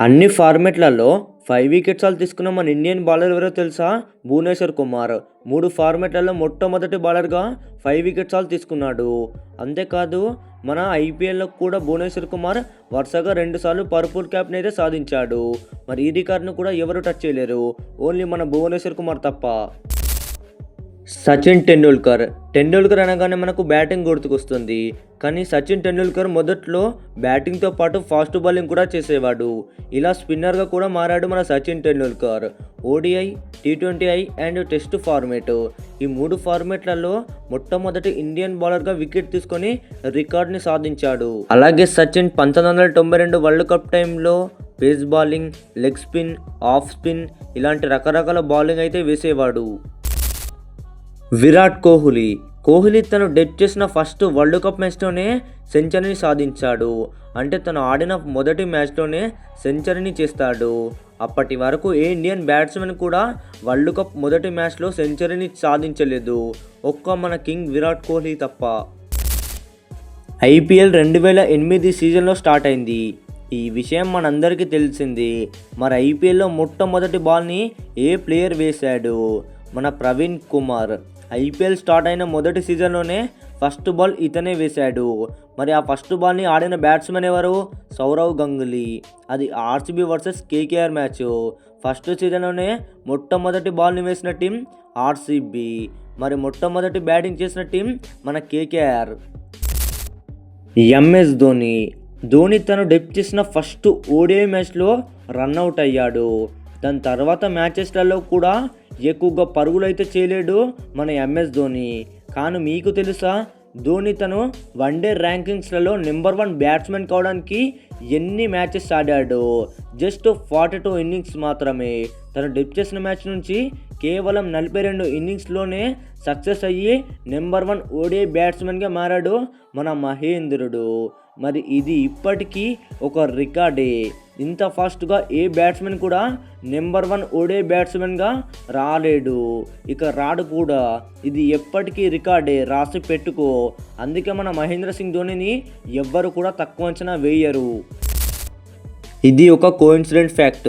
అన్ని ఫార్మెట్లలో five wickets తీసుకున్న మన ఇండియన్ బౌలర్ ఎవరో తెలుసా? భువనేశ్వర్ కుమార్. మూడు ఫార్మెట్లలో మొట్టమొదటి బౌలర్గా ఫైవ్ వికెట్స్ తీసుకున్నాడు. అంతేకాదు మన ఐపీఎల్లో కూడా భువనేశ్వర్ కుమార్ వరుసగా రెండుసార్లు పర్పుల్ క్యాప్ని అయితే సాధించాడు. మరి ఈ రికార్డును కూడా ఎవరు టచ్ చేయలేరు? ఓన్లీ మన భువనేశ్వర్ కుమార్ తప్ప. సచిన్ టెండూల్కర్. టెండూల్కర్ అనగానే మనకు బ్యాటింగ్ గుర్తుకొస్తుంది. కానీ సచిన్ టెండూల్కర్ మొదట్లో బ్యాటింగ్తో పాటు ఫాస్ట్ బౌలింగ్ కూడా చేసేవాడు. ఇలా స్పిన్నర్గా కూడా మారాడు మన Sachin Tendulkar. ODI T twenty I and test format. ఈ మూడు ఫార్మేట్లలో మొట్టమొదటి ఇండియన్ బౌలర్గా వికెట్ తీసుకొని రికార్డ్ని సాధించాడు. అలాగే సచిన్ పంతొమ్మిది వందల తొంభై రెండు వరల్డ్ కప్ టైంలో pace bowling leg spin off spin ఇలాంటి రకరకాల బౌలింగ్ అయితే వేసేవాడు. విరాట్ కోహ్లీ. కోహ్లీ తను డెత్ చేసిన ఫస్ట్ వరల్డ్ కప్ మ్యాచ్లోనే సెంచరీని సాధించాడు. అంటే తను ఆడిన మొదటి మ్యాచ్లోనే సెంచరీని చేస్తాడు. అప్పటి వరకు ఏ ఇండియన్ బ్యాట్స్మెన్ కూడా వరల్డ్ కప్ మొదటి మ్యాచ్లో సెంచరీని సాధించలేదు. ఒక్క మన కింగ్ విరాట్ కోహ్లీ తప్ప. ఐపీఎల్ రెండు వేల ఎనిమిది సీజన్లో స్టార్ట్ అయింది. ఈ విషయం మనందరికీ తెలిసింది. మరి ఐపీఎల్లో మొట్టమొదటి బాల్ని ఏ ప్లేయర్ వేశాడు? మన ప్రవీణ్ కుమార్. ఐపీఎల్ స్టార్ట్ అయిన మొదటి సీజన్లోనే ఫస్ట్ బాల్ ఇతనే వేశాడు. మరి ఆ ఫస్ట్ బాల్ని ఆడిన బ్యాట్స్మెన్ ఎవరు? సౌరవ్ గంగులీ. అది RCB versus KKR match. First సీజన్లోనే మొట్టమొదటి బాల్ని వేసిన టీం ఆర్సీబీ. మరి మొట్టమొదటి బ్యాటింగ్ చేసిన టీం మన కేకేఆర్. ఎంఎస్ ధోని. ధోని తను డెప్ చేసిన ఫస్ట్ ఓడిఐ మ్యాచ్లో రన్అట్ అయ్యాడు. దాని తర్వాత మ్యాచెస్లలో కూడా ఎక్కువగా పరుగులు అయితే చేయలేడు మన ఎంఎస్ ధోని. కానీ మీకు తెలుసా ధోని తను వన్డే ర్యాంకింగ్స్లలో నెంబర్ వన్ బ్యాట్స్మెన్ కావడానికి ఎన్ని మ్యాచెస్ ఆడాడు? జస్ట్ ఫార్టీ టూ ఇన్నింగ్స్ మాత్రమే. తను డెప్ చేసిన మ్యాచ్ నుంచి కేవలం నలభై రెండు ఇన్నింగ్స్లోనే సక్సెస్ అయ్యి నెంబర్ వన్ ఓడే బ్యాట్స్మెన్గా మారాడు మన మహేంద్రుడు. మరి ఇది ఇప్పటికీ ఒక రికార్డే. ఇంత ఫాస్ట్గా ఏ బ్యాట్స్మెన్ కూడా నెంబర్ వన్ ఓడే బ్యాట్స్మెన్గా రాలేడు. ఇక రాడు కూడా. ఇది ఎప్పటికీ రికార్డే. రాసి పెట్టుకో. అందుకే మన మహేంద్ర సింగ్ ధోనిని ఎవ్వరు కూడా తక్కువ అంచనా వేయరు. ఇది ఒక కోఇన్సిడెంట్ ఫ్యాక్ట్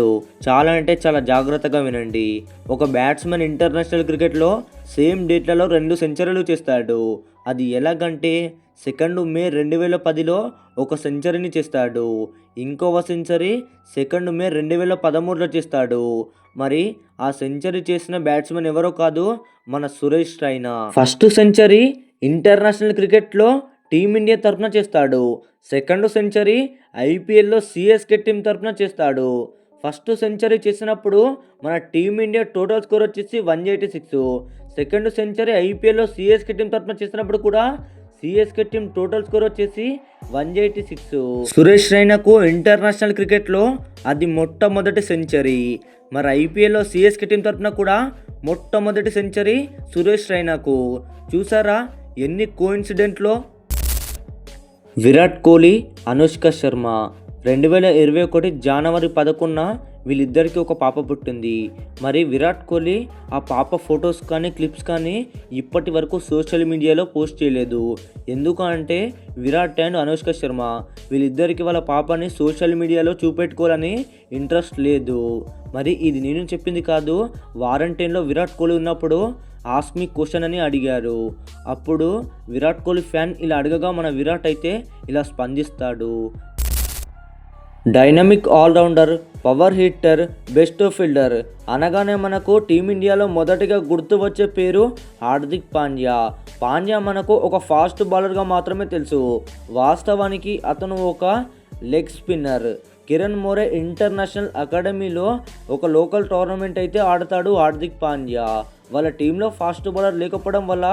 చాలా అంటే చాలా జాగ్రత్తగా వినండి. ఒక బ్యాట్స్మెన్ ఇంటర్నేషనల్ క్రికెట్లో సేమ్ డేట్లలో రెండు సెంచరీలు చేస్తాడు. అది ఎలాగంటే సెకండ్ మే రెండు వేల పదిలో ఒక సెంచరీని చేస్తాడు. ఇంకొక సెంచరీ సెకండ్ మే రెండు వేల పదమూడులో చేస్తాడు. మరి ఆ సెంచరీ చేసిన బ్యాట్స్మెన్ ఎవరో కాదు మన Suresh Raina. First century international క్రికెట్లో టీమిండియా తరఫున చేస్తాడు. సెకండ్ సెంచరీ ఐపీఎల్లో సిఎస్కే టీం తరఫున చేస్తాడు. ఫస్ట్ సెంచరీ చేసినప్పుడు మన టీమిండియా టోటల్ స్కోర్ వచ్చేసి one eighty six. Second century ఐపీఎల్లో సిఎస్కే టీం తరఫున చేసినప్పుడు కూడా సిఎస్కే టీం టోటల్ స్కోర్ వచ్చేసి వన్ ఎయిటీ సిక్స్. సురేష్ రైనాకు ఇంటర్నేషనల్ క్రికెట్లో అది మొట్టమొదటి సెంచరీ. మరి ఐపీఎల్లో సిఎస్కే టీం తరఫున కూడా మొట్టమొదటి సెంచరీ సురేష్ రైనాకు. చూసారా ఎన్ని కోఇన్సిడెంట్లో విరాట్ కోహ్లీ అనుష్క శర్మ. రెండు వేల ఇరవై ఒకటి జనవరి పదకొండున వీళ్ళిద్దరికీ ఒక పాప పుట్టింది. మరి విరాట్ కోహ్లీ ఆ పాప ఫొటోస్ కానీ క్లిప్స్ కానీ ఇప్పటి వరకు సోషల్ మీడియాలో పోస్ట్ చేయలేదు. ఎందుకు అంటే విరాట్ అండ్ అనుష్క శర్మ వీళ్ళిద్దరికి వాళ్ళ పాపని సోషల్ మీడియాలో చూపెట్టుకోవాలని ఇంట్రెస్ట్ లేదు. మరి ఇది నేను చెప్పింది కాదు వారంటైన్లో విరాట్ కోహ్లీ ఉన్నప్పుడు ఆస్మి క్వశ్చన్ అని అడిగారు. అప్పుడు విరాట్ కోహ్లీ ఫ్యాన్ ఇలా అడగగా మన విరాట్ అయితే ఇలా స్పందిస్తాడు. Dynamic all rounder power hitter best fielder అనగానే మనకు టీమిండియాలో మొదటిగా గుర్తు వచ్చే పేరు హార్దిక్ పాండ్యా. పాండ్యా మనకు ఒక ఫాస్ట్ బౌలర్గా మాత్రమే తెలుసు. వాస్తవానికి అతను ఒక leg spinner Kiran More international అకాడమీలో ఒక లోకల్ టోర్నమెంట్ అయితే ఆడతాడు హార్దిక్ పాండ్యా. వాళ్ళ టీంలో ఫాస్ట్ బౌలర్ లేకపోవడం వల్ల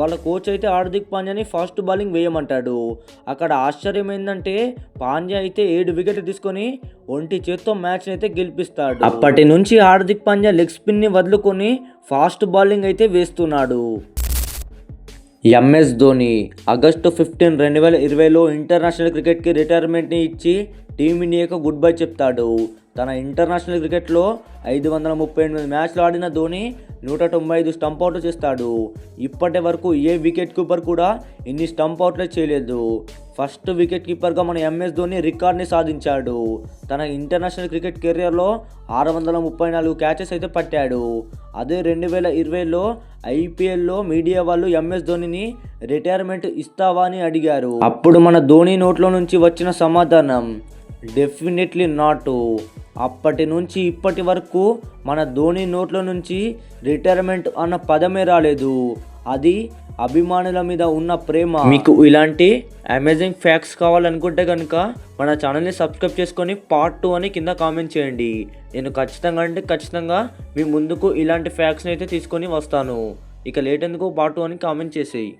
వాళ్ళ కోచ్ అయితే హార్దిక్ పాండ్యాని ఫాస్ట్ బౌలింగ్ వేయమంటాడు. అక్కడ ఆశ్చర్యం ఏంటంటే పాండ్యా అయితే ఏడు వికెట్లు తీసుకొని ఒంటి చేత్తో మ్యాచ్ అయితే గెలిపిస్తాడు. అప్పటి నుంచి హార్దిక్ పాండ్యా లెగ్ స్పిన్ని వదులుకొని ఫాస్ట్ బౌలింగ్ అయితే వేస్తున్నాడు. ఎంఎస్ ధోని ఆగస్టు ఫిఫ్టీన్ రెండు వేల ఇరవైలో ఇంటర్నేషనల్ క్రికెట్కి రిటైర్మెంట్ని ఇచ్చి టీమిండియాకు గుడ్ బై చెప్తాడు. తన ఇంటర్నేషనల్ క్రికెట్లో ఐదు వందల ముప్పై ఎనిమిది మ్యాచ్లు ఆడిన ధోని నూట తొంభై ఐదు స్టంప్ అవుట్లు చేస్తాడు. ఇప్పటి వరకు ఏ వికెట్ కీపర్ కూడా ఇన్ని స్టంప్ అవుట్లే చేయలేదు. ఫస్ట్ వికెట్ కీపర్గా మన ఎంఎస్ ధోని రికార్డ్ని సాధించాడు. తన ఇంటర్నేషనల్ క్రికెట్ కెరియర్లో ఆరు వందల ముప్పై నాలుగు క్యాచెస్ అయితే పట్టాడు. అదే రెండు వేల ఇరవైలో ఐపీఎల్లో మీడియా వాళ్ళు ఎంఎస్ ధోనిని రిటైర్మెంట్ ఇస్తావా అని అడిగారు. అప్పుడు మన ధోని నోట్లో నుంచి వచ్చిన సమాధానం డెఫినెట్లీ నాట్. అప్పటి నుంచి ఇప్పటి వరకు మన ధోని నోట్లో నుంచి రిటైర్మెంట్ అన్న పదమే రాలేదు. అది అభిమానుల మీద ఉన్న ప్రేమ. మీకు ఇలాంటి అమేజింగ్ ఫ్యాక్ట్స్ కావాలనుకుంటే కనుక మన ఛానల్ని సబ్స్క్రైబ్ చేసుకొని పార్ట్ టూ అని కింద కామెంట్ చేయండి. నేను ఖచ్చితంగా అంటే ఖచ్చితంగా మీ ముందుకు ఇలాంటి ఫ్యాక్ట్స్ని అయితే తీసుకొని వస్తాను. ఇక లేట్ ఎందుకు పార్ట్ టూ అని కామెంట్ చేసేయి.